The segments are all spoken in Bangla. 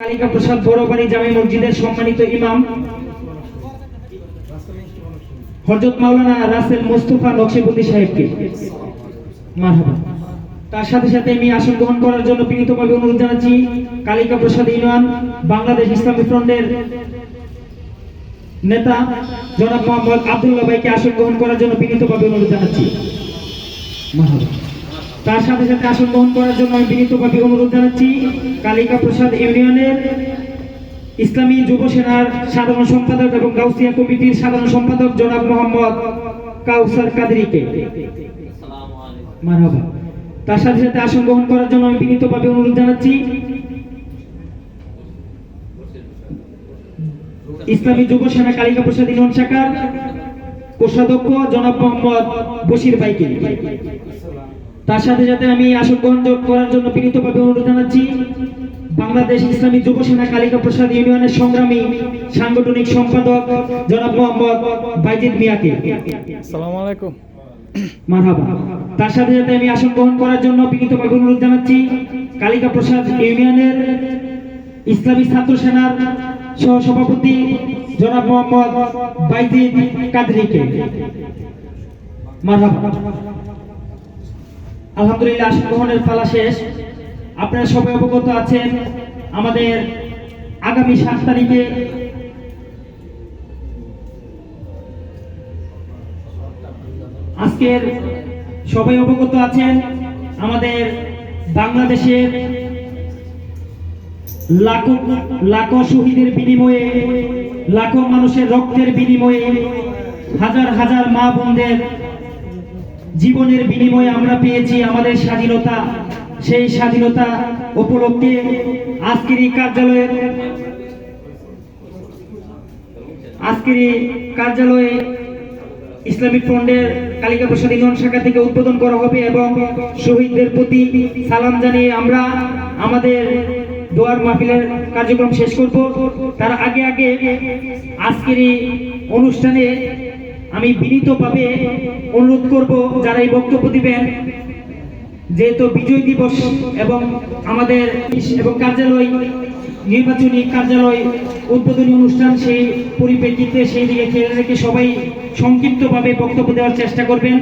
কালিকা বড়বাড়ি মসজিদের সম্মানিত ইমাম। মাওলানা রাসেল সাহেবকে। তার সাথে সাথে আমি আসন গ্রহণ করার জন্য বিনীতভাবে অনুরোধ জানাচ্ছি কালিকা প্রসাদ ইউনিয়ন বাংলাদেশ ইসলামী ফ্রন্টের নেতা জনাব মোহাম্মদ আব্দুল্লাহ ভাইকে আসন গ্রহণ করার জন্য বিনীতভাবে অনুরোধ জানাচ্ছি। মারহাবা। তার সাথে সাথে আসন গ্রহণ করার জন্য আমি বিনীতভাবে অনুরোধ জানাচ্ছি। কালিকা প্রসাদ ইউনিয়নের ইসলামী যুব সেনার সাধারণ সম্পাদক এবং গাউসিয়া কমিটির সাধারণ সম্পাদক জনাব মোহাম্মদ কাউসার কাদেরিকে। তার সাথে সাথে আসন গ্রহণ করার জন্য আমি বিনীতভাবে অনুরোধ জানাচ্ছি। ইসলামী যুব সেনা কালিকা প্রসাদ ইউনিয়ন শাখার কোষাধ্যক্ষ জনাব মোহাম্মদ বশির ভাইকে। তার সাথে সাথে আমি আসন গ্রহণ করার জন্য বিনীতভাবে অনুরোধ জানাচ্ছি। বাংলাদেশ ইসলামী যুব সেনা কালিকা প্রসাদ ইউনিয়নের সংগ্রামী সাংগঠনিক সম্পাদক জনাব মোহাম্মদ বাইজিদ মিয়াকে। আসসালামু আলাইকুম। মারহাবা। তার সাথে সাথে আমি আসন গ্রহণ করার জন্য বিনীতভাবে অনুরোধ জানাচ্ছি। কালিকা প্রসাদ ইউনিয়নের ইসলামী ছাত্র সেনার সহ সভাপতি জনাব মোহাম্মদ বাইজিদ কাদরিকে। মারহাবা। আলহামদুলিল্লাহ আসন গ্রহণের পালা শেষ। আপনারা সবাই অবগত আছেন, আমাদের আগামী সাত তারিখে আজকের সবাই অবগত আছেন, আমাদের বাংলাদেশের লাখো লাখো শহীদের বিনিময়ে, লাখো মানুষের রক্তের বিনিময়ে, হাজার হাজার মা বোনদের জীবনের বিনিময়ে আমরা পেয়েছি আমাদের স্বাধীনতা। সেই স্বাধীনতা উপলক্ষে আজকের এই কার্যালয়ের আজকের এই কার্যালয়ে ইসলামিক ফ্রন্টের কালিকা প্রসাদ ইউনিয়ন শাখা থেকে উদ্বোধন করা হবে এবং শহীদদের প্রতি সালাম জানিয়ে আমরা আমাদের দোয়ার মাহফিলের কার্যক্রম শেষ করব। তার আগে আগে আজকের এই অনুষ্ঠানে আমি বিনীতভাবে অনুরোধ করব যারা এই বক্তব্য দিবেন যেহেতু বিজয় দিবস এবং আমাদের এবং কার্যালয় নির্বাচনী কার্যালয় উদ্বোধনী অনুষ্ঠান সেই পরিপ্রেক্ষিতে সেই দিকে খেয়াল রেখে সবাই সংক্ষিপ্তভাবে বক্তব্য দেওয়ার চেষ্টা করবেন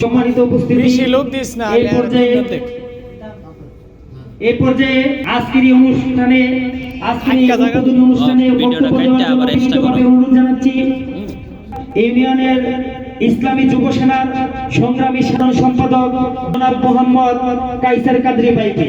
সম্মানিত উপস্থিতি এই পর্যায়ে এই পর্যায়ে আজকের এই অনুষ্ঠানে আজকের এই। উদ্বোধনী অনুষ্ঠানে বক্তব্য দেওয়ার জন্য। অনুরোধ জানাচ্ছি ইউনিয়নের ইসলামী যুব সেনার সংগ্রামী সাধারণ সম্পাদক জনাব মোহাম্মদ কাইসার কাদরি ভাইকে